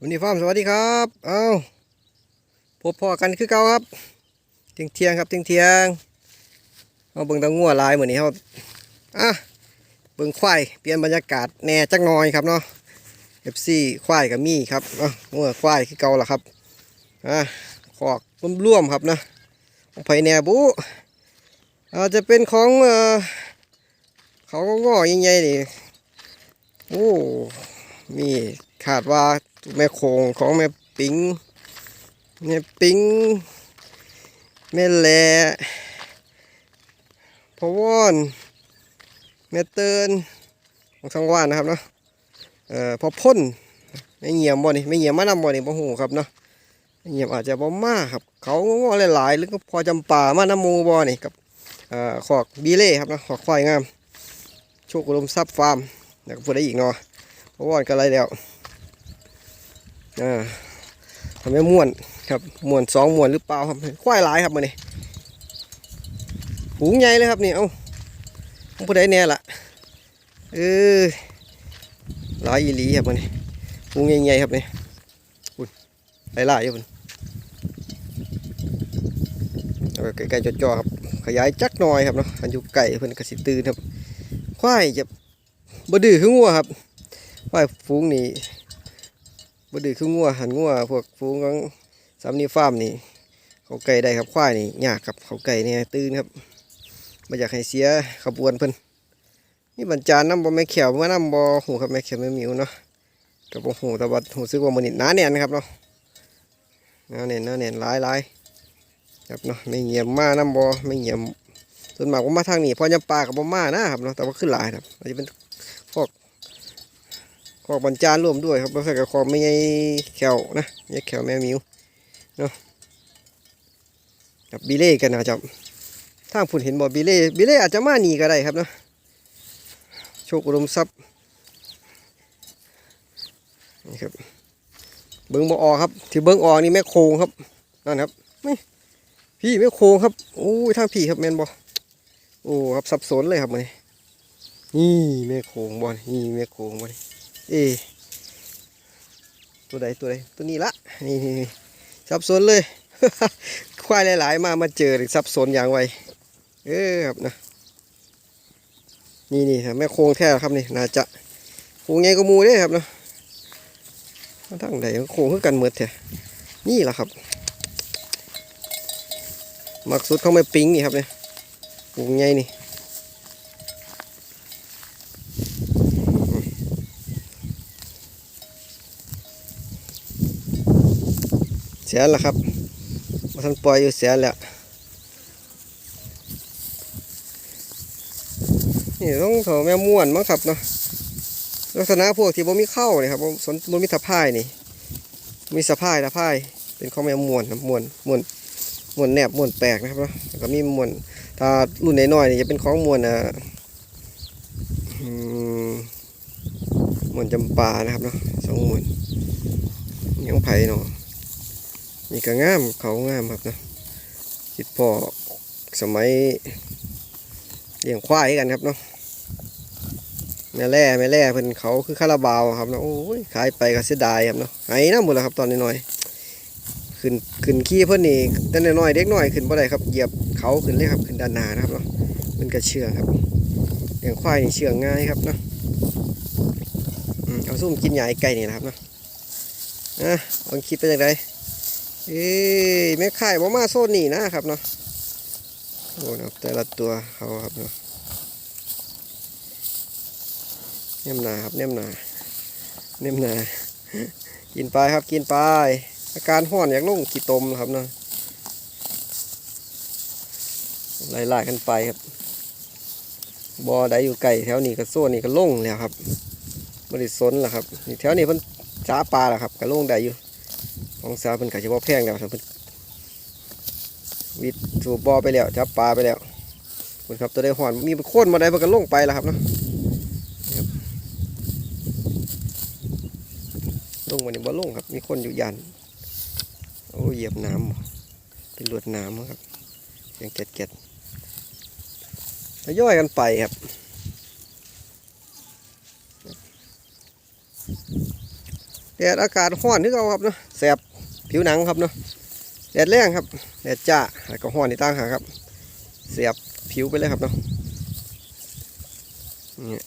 วันนี้ฟาร์มสวัสดีครับ เอาพบพอกันคือเก่าครับเที่ยงเที่ยงครับเที่ยงเที่ยงเอาเบิ่งตะงัวลายเหมือนนี้เขาอะเบิ่งควายเปลี่ยนบรรยากาศแหน่จักหน่อยครับเนาะเอฟซีควายกับมี่ครับเอะงัวควายคือเก่าล่ะครับอะขอกร่วมๆครับนะไผแหน่บุอาจจะเป็นของเออเขาก็งอใหญ่ๆนี่โอ้มีขาดว่า แม่โคงของแม่ปิงแม่ปิงแม่แลพวอนแม่เตินของสังว่านนะครับเนาะเอ่อพอพ่นไม่เงียมบ่นี่ไม่เงียมมานำบ่นี่บ่ฮู้ครับเนาะเงียมอาจจะบ่มาครับ เขาง้อหลายๆหรือก็พอจำป่ามานำมูบ่นี่กับเอ่อขอกบีเล่ครับเนาะขอกควายงามโชคอุดมทรัพย์ฟาร์มแล้วก็พูดได้อีกเนาะพวอนก็ไรแล้ว อ่าทำให้ม่วนครับม่วนสองม่วนหรือเปล่าครับควายหลายครับมันนี่หูงใหญ่เลยครับนี่เอ้าผู้ใดแน่ละเออหลายอีหลีครับมันนี่หูงใหญ่ๆครับนี่อุ่นหลายๆอยู่พุ่นเอาไปใกล้ๆจอๆครับ ขยายจักหน่อยครับเนาะอันอยู่ไก่เพิ่นกระสิตื่นครับควายจะบดื้อคืองัวครับควายฝูงนี่ บดือคืองัวหันงัวพวกฟูงของสามนีฟาร์มนี่เขาไก่ได้ครับควายนี่ยากครับเขาไก่เนี่ยตื่นครับบ่อยากให้เสียขบวนเพิ่นนี่บรรจารน้ำบ่แม่แขวเมื่อน้ำบ่หูครับแม่แขวแม่มิวเนาะกับบ่หูแต่ว่าหูซึกว่ามันนี่หนาแน่นครับเนาะหนาแน่นหนาแน่นหลายหลายครับเนาะไม่เงียบมาน้ำบ่ไม่เงียบส่วนมากผมมาทางนี้พอยำปลากับบ่มานะครับเนาะแต่ว่าขึ้นหลายครับอาจจะเป็น ขอกบรรจารร่วมด้วยครับแล้วใส่กับขอบไม่ใหญ่แขวนะใหญ่แขวแม่มิวเนาะกับบีเล่กันนะครับทางผุนเห็นบ่บีเล่บีเล่อาจจะมาหนีก็ได้ครับเนาะโชคอุดมทรัพย์นี่ครับเบิ้งบ่ออครับที่เบิ้งออนี่แม่โคงครับนั่นครับพี่แม่โคงครับโอ้ยทางพี่ครับแมนบ่โอ้ครับสับสนเลยครับมันนี่แม่โคงบ่นี่แม่โคงบ่นี่ เอตัวใดตัวใดตัวนี้ละนี่นี่นี่สับสนเลย ควายหลาย ๆ มามาเจอสับสนอย่างไวเออครับนะนี่นี่ครับแม่โครงแท้ครับนี่น่าจะโครงใหญ่กว่าหมูเด้ครับเนาะมาทั้งใดโครงคือกันเหมือนแท้นี่แหละครับมักสุดเขาไม่ปิ้งนี่ครับเนี่ยโครงใหญ่นี่ เสียแล้วครับมาทันปล่อยอยู่เสียแล้วนี่ต้องถาแม่ม่วนมั้งครับเนาะลักษณะพวกที่บ่มีเข้าเนี่ยครับบ่สนบ่มีตะพายนี่ มีสะพายตะพายเป็นของแม่ม่วนครับม่วนม่วนม่วนแนบม่วนแปลกนะครับเนาะแล้วก็มีม่วนถ้ารุ่นน้อยๆนี่จะเป็นของม่วนอ่าอืมม่วนจำปานะครับเนาะสองม่วนยังไผ่เนาะ นี่ก็งามเขางามครับนะคิดพ่อสมัยเลี้ยงควายกันครับเนาะแม่แร่แม่แร่เพิ่นเขาคือคาราบาวครับเนาะโอ้ยขายไปก็เสียดายครับเนาะไห้น้ำหมดแล้วครับตอนน้อยๆขึ้นขึ้นขี้เพิ่นนี่แต่นน้อยๆเด็กน้อยขึ้นบ่ได้ครับเหยียบเขาขึ้นเลยครับขึ้นด้านหน้านะครับเนาะมันก็เชื่องครับเลี้ยงควายนี่เชื่องง่ายครับเนาะอืมเอาซุ่มกินใหญ้าไก่นี่นะครับเนาะอะลองคิดไปยังไง เอ้ยแม่ไข่บ่มาโซนนี่นะครับเนาะโอ้นะครับแต่ละตัวเขาครับเนาะเนียมนาครับเนียมนาเนียมนากินไปครับกินไปอาการห้อนอยากลงขี้ตมนะครับเนาะไล่ๆกันไปครับบอได้อยู่ไก่แถวนี้ก็โซนนี่ก็ลงแล้วครับบริสนแหละครับนี่แถวนี้เพิ่นจ้าปลาแหละครับก็ลงได้อยู่ ของสาวเป็นกะเฉพาะแพงแล้วครับเพิ่นวิดสูบบอไปแล้วจับปลาไปแล้วคุณครับตัวได้หอนมีโค่นมาได้เพิ่นก็ลงไปแล้วครับเนาะนี่ครับลงมานี่บ่ลงครับ มีคนอยู่ยันโอ้เหยียบน้ำเป็นลวดน้ำครับเสียงเก็ดเก็ดทยอยกันไปครับแดดอากาศร้อนที่เขาครับเนาะแสบ ผิวหนังครับเนาะแดดแรงครับแดดจ้าแล้วก็ร้อนในต่างหากครับ เสียบผิวไปเลยครับเนาะนี่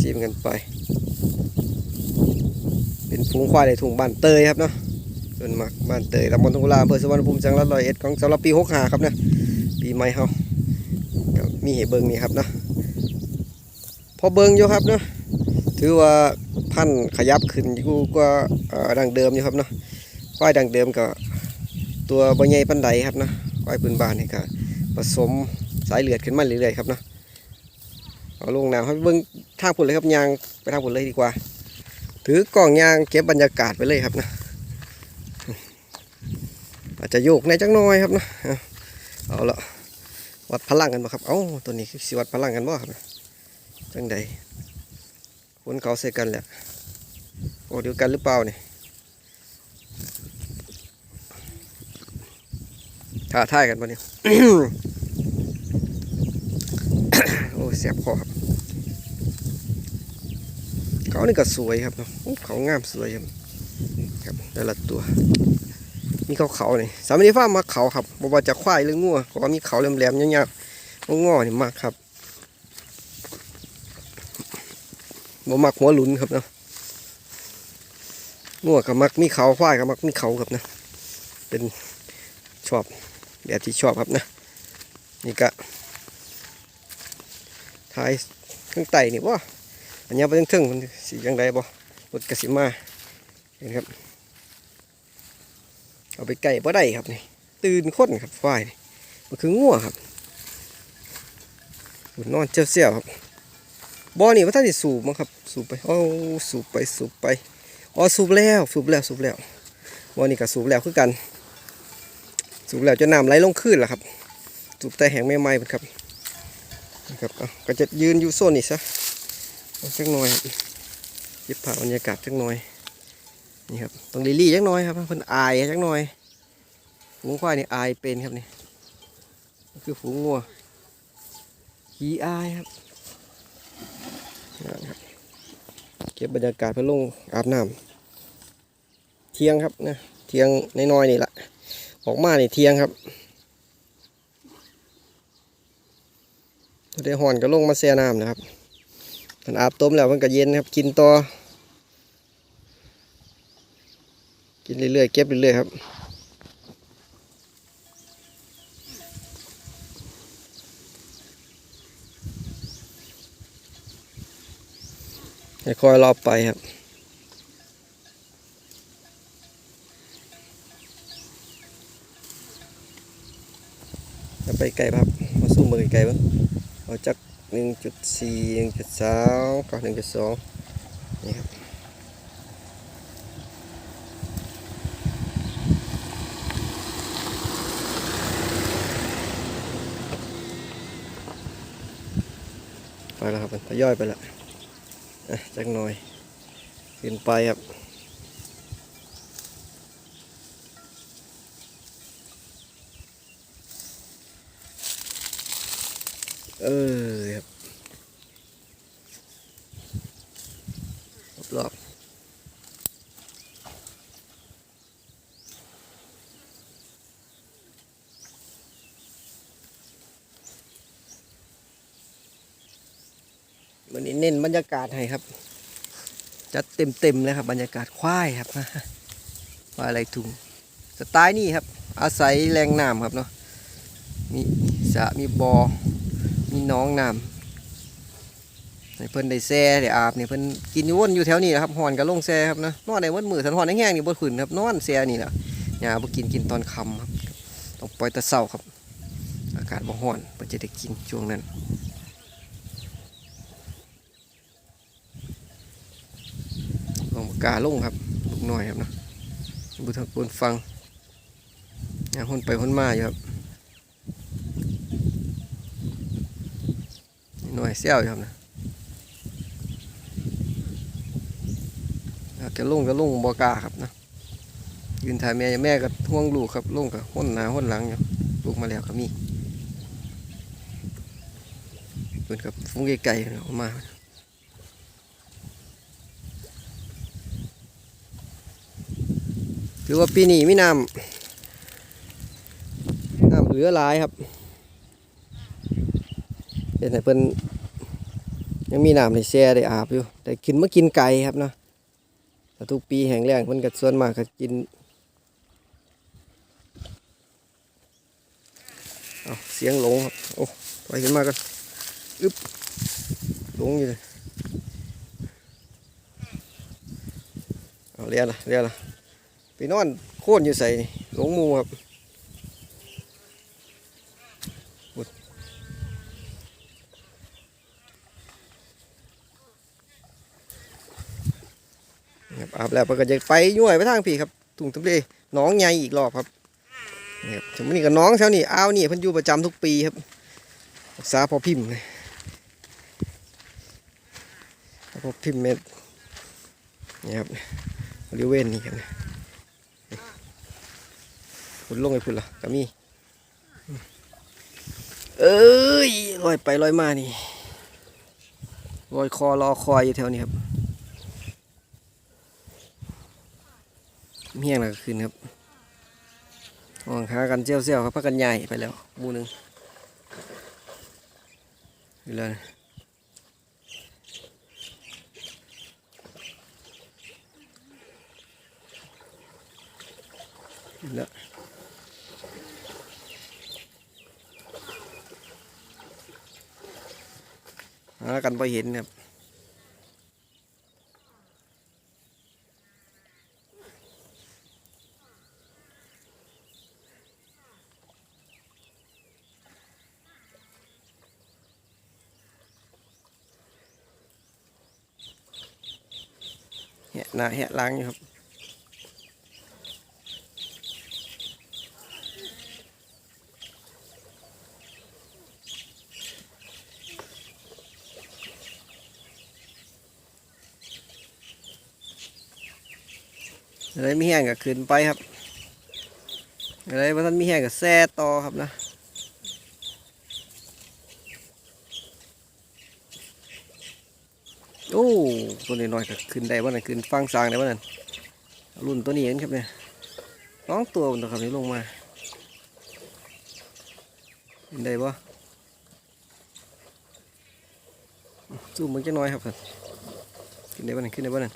ทีมกันไป เป็นฝูงควายในถุงบ้านเตยครับเนาะส่วนมากบ้านเตยตำบลทุ่งกุลาอำเภอสุวรรณภูมิจังหวัดร้อยเอ็ดของสำหรับปีหกหาครับเนี่ยปีใหม่เฮาก็มีเหเบิงนี่ครับเนาะ พอเบิงอยู่ครับเนาะถือว่าพันขยับขึ้นอยู่กว่าดังเดิมอยู่ครับเนาะควายดังเดิมก็ตัวบ่ใหญ่ปานใดครับเนาะควายพื้นบ้านนี่ก็ผสมสายเลือดขึ้นมาเรื่อยๆครับเนาะเอาลงน้ำให้เบิ่งทางพุ่นเลยครับยางไปทางพุ่นเลยดีกว่า ถือกล่องยางเก็บบรรยากาศไปเลยครับนะอาจจะโยกในจังน้อยครับนะเอาเอาละวัดพลังกันบ่ครับเอ้าตัวนี้คือสิวัดพลังกันบ่ครับ จังใดคนเขาใส่กันแหละโอ้เดียวกันหรือเปล่าเนี่ยท้าทายกันปะเนี่ยโอ้เสียบคอครับ เขานี่ก็สวยครับเนาะอู้เขางามสวยครับครับแต่ละตัว มีเขาเขาๆนี่สามนิฟ้ามาเขาครับบอกว่าจะควายหรืองัวเพราะมีเขาแหลมๆยาวๆงอๆนี่มากครับ บ่มักหัวหลุนครับเนาะงัวกับมักมีเขาควายกับมักมีเขาครับนะ เป็นชอบแบบที่ชอบครับนะ นี่ก็ท้ายข้างใต้นี่ว่อันนี้ไปถึงถึงมันสียังไงบ่รถกสิมาเห็นครับ เอาไปไก่บ่ได้ครับนี่ ตื่นคนครับฝ่ายมันคืองัวครับนอนเจ้าเสี่ยวครับ บ่อนี่ว่าท่านสิสูบมั้งครับสูบไปโอ้สูบไปสูบไปอ๋อสูบแล้วสูบแล้วสูบแล้วบ่อนี่ก็สูบแล้วคือกัน สูบแล้วจะน้ำไหลลงคลื่นล่ะครับ สูบแต่แห้งไม่ไหม้ครับนะครับเอาก็จะยืนอยู่โซนนี้ซะสักหน่อยครับผ่าบรรยากาศจักหน่อยนี่ครับต้องลิลี่จักหน่อยครับเพิ่นอายจักหน่อยฝูงควายนี่อายเป็นครับนี่คือฝูงงัวขี้อายครับ เก็บบรรยากาศเพื่อลงอาบน้ำเที่ยงครับนะเที่ยงน้อยๆนี่แหละออกมานี่เที่ยงครับได้ห่อนก็ลงมาแช่น้ำนะครับมันอาบต้มแล้วมันก็เย็นครับ กินต่อ กินเรื่อยๆเก็บเรื่อยๆครับ ค่อยรอบไปครับจะไปไกลครับ มาสู้มือไกลบ้างเอาจักหนึ่งจุดสี่หนึ่งจุดสามกับหนึ่งจุดสองนี่ครับไปแล้วครับมันทยอยไปแล้ว จักหน่อยขึ้นไปครับเออครับรอบ วันนี้เน้นบรรยากาศให้ครับ จัดเต็มเต็มๆเลยครับ บรรยากาศควายครับควายอะไรถุงสไตล์นี่ครับ อาศัยแรงน้ำครับเนาะมีสระมีบอ่อมีน้องน้ำให้เพิ่นได้แซ่ได้อาบเนี่ยเพิ่นกินอยู่วนอยู่แถวนี้นะครับหอนกับลงแซ่ครับนะนอนในวันมือสันหอนแห้งๆนี่บ่ขึ้นครับนอนแซ่นี่แหละหญ้าบ่กินกินตอนค่ำครับต้องปล่อยต่เช้าครับ อากาศบ่ร้อนเพิ่นจะได้กินช่วงนั้นลองปา กาลงครับลูกน้อยครับนะบุทางคนฟังย่างคนไปคนมาอยู่ครับหน่วยเซี่ยวอยู่ครับนะกจะลงก็ลงบอกาครับนะยืนถ่ายแม่แม่ก็ห่วงลูกครับลงกับห้นหน้าห้นหลังอยู่ลูกมาแล้วก็มีเพิ่นกับฟุ้งไก่ๆออกมา ถือว่าปีนี้มีน้ำน้ำเหลือหลายครับเห็นไหนเพิ่นยังมีน้ำในแช่ได้อาบอยู่ แต่กินมากินไก่ครับเนาะแต่ทุกปีแห่งแรงเพิ่นก็ส่วนมากก็กินเอาเสียงหลงครับโอ้ไปขึ้นมากันอึ๊บหลงอยู่เลยเอาเรียนละเรียนละ ไปนอนโค่นอยู่ใส่หลงมูครับครับอาบแล้วเพิ่นก็จะไปย่วยไปทางพี่ครับถุงทำเลน้องใหญ่อีกรอบครับนี่ครับถึงนนี้ก็น้องแถวนี้อ้าวนี่เพิ่นอยู่ประจำทุกปีครับรักษาพอพิมพ์เลยพอพิมพ์เม็ดนี่ครับบริเวณนี้ครับ พุ่นลงไปพุ่นละก็มีเอ้ยลอยไปลอยมานี่ลอยคอรอคอยอยู่แถวนี้ครับเมี่ยงหลักคืนครับห่วงหากันเจียวเซียวครับพักกันใหญ่ไปแล้วหมูนึงอยู่แล้วนอยู่แล้ว หากันไปเห็นครับแหะหน้าแหะล้างอยู่ครับ อะไรไมีแห้งก็ขึ้นไปครับอะไรว่าท่านไมีแห้งก็แซ่ต่อครับนะโอ้ตัวนี้น้อยก็ขึ้นได้บ้านั่นขึ้นฟังสางได้บ้านั่นรุ่นตัวนี้เองครับเนี่ยน้องตัวมันตัวครับนี้ลงมาขึ้นได้บ่ซูมมันจะน้อยครับท่านขึ้นได้บ้านั่นขึ้นได้บ้านั่น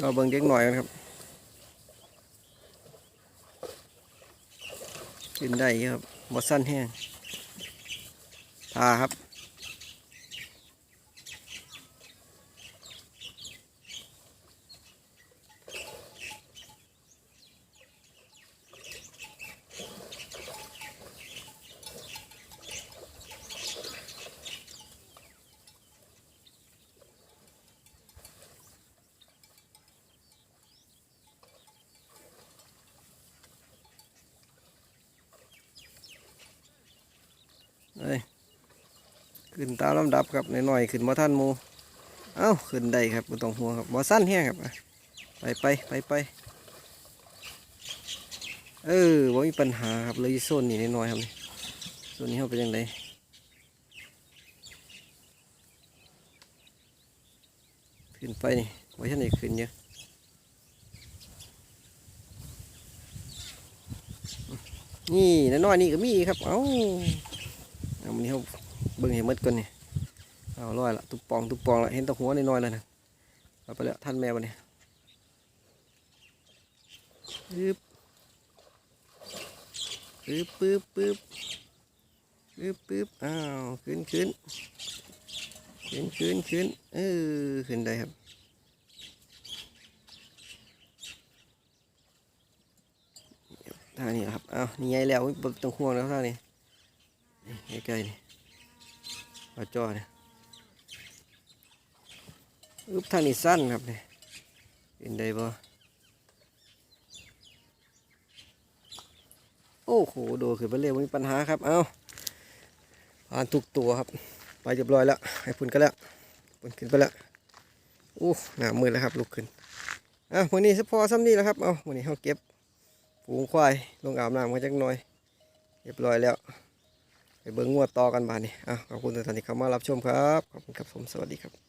เราเบิ่งเด็กหน่อยกันครับ กินได้ครับบดสั้นแห้งทาครับ ขึ้นตามลำดับครับหน่อยๆขึ้นมาท่านมูเอ้าขึ้นได้ครับบ่ต้องห่วงครับบ่สั้นแห้งครับไปไปไปไปเออบ่มีปัญหาครับเลยโซนนี้น้อยๆครับนี่โซนนี้เขาเป็นยังไงขึ้นไปนี่ไว้ท่านนี่ขึ้นเยอะนี่น้อยนี่ก็มีครับ เอ้าเอามันนี้เขา เบิ่งเห็นมดก่อนนี่เอาลอยละตุกปองตุกปองละเห็นตะหัวน้อยๆแล้วนะเอาไปแล้วท่านแม่วันนี้ปึ๊บปึ๊บปึ๊บปึ๊บปึ๊บปึ๊บอ้าวขึ้นขึ้นขึ้นขึ้นขึ้นเออขึ้นได้ครับท่านี้ครับอ้าวนี่ใหญ่แล้วบ่ต้องห่วงแล้วท่านี้ใกล้ๆนี่ ปลาจ้อเนี่ยอึบทางนี้สั้นครับเนี่ยเป็นได้บ่โอ้โหโดขึ้นไปเร็วมีปัญหาครับ เอาผ่านทุกตัวครับ ไปเรียบร้อยแล้ว ให้พุ่นกันแล้วพุ่นขึ้นไปแล้วโอ้หนามือแล้วครับลุกขึ้นอะมื้อนี้เฉพาะซ้ำนี้แล้วครับ เอามื้อนี้เฮาเก็บฝูงควายลงอาบน้ำกันจักหน่อย เรียบร้อยแล้ว ไปเบิ้งงวดต่อกันบาดนี้อะขอบคุณทุกท่านที่เข้ามารับชมครับ ขอบคุณครับผมสวัสดีครับ